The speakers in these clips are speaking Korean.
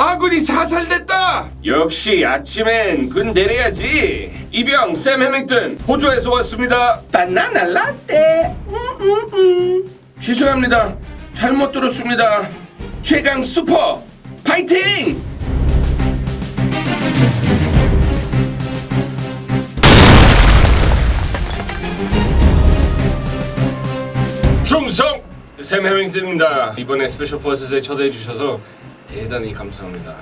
아군이 사살됐다. 역시 아침엔 군 내려야지. 이병 샘 해밍턴 호주에서 왔습니다. 바나나 라떼. 음, 음, 음. 죄송합니다. 잘못 들었습니다. 최강 슈퍼 파이팅! 충성 샘 해밍턴입니다. 이번에 스페셜 포스에 초대해 주셔서 대단히 감사합니다.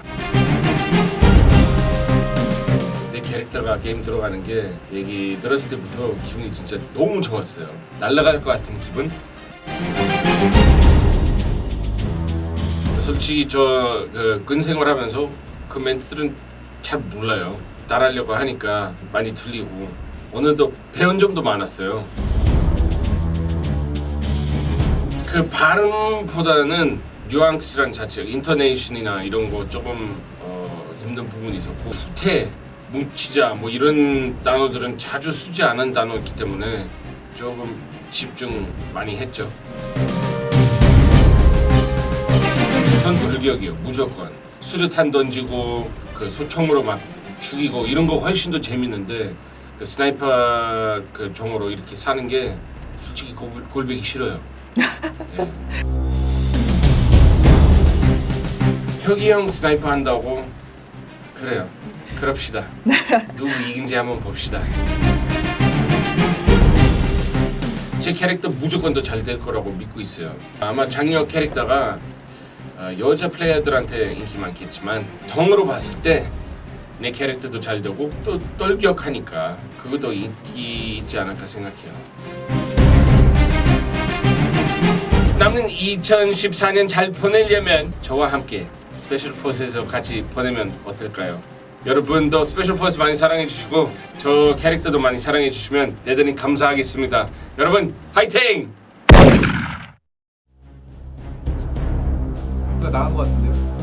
내 캐릭터가 게임 들어가는 게 얘기 들었을 때부터 기분이 진짜 너무 좋았어요. 날아갈 것 같은 기분. 솔직히 저그군 생활하면서 그 멘트들은 잘 몰라요. 따라하려고 하니까 많이 틀리고 어느덧 배운 점도 많았어요. 그 발음보다는 뉘앙스란 자체, 인터네이션이나 이런 거 조금 어, 힘든 부분이 있었고 후퇴, 뭉치자 뭐 이런 단어들은 자주 쓰지 않은 단어이기 때문에 조금 집중 많이 했죠. 전 돌격이요 무조건 수류탄 던지고 그 소총으로 막 죽이고 이런 거 훨씬 더 재밌는데 그 스나이퍼 그 종으로 이렇게 사는 게 솔직히 골, 골 배기 싫어요. 예. 혁이 형 스나이퍼 한다고 그래요. 그럽시다. 누구 이긴지 한번 봅시다. 제 캐릭터 무조건 더 잘 될 거라고 믿고 있어요. 아마 장혁 캐릭터가 어, 여자 플레이어들한테 인기 많겠지만 덩으로 봤을 때 내 캐릭터도 잘 되고 또 떨격하니까 그것도 인기 있지 않을까 생각해요. 남는 2014년 잘 보내려면 저와 함께 스페셜 포스에서 같이 보내면 어떨까요? 여러분도 스페셜 포스 많이 사랑해 주시고 저 캐릭터도 많이 사랑해 주시면 대단히 감사하겠습니다. 여러분 화이팅! 나 나간 것 같은데요?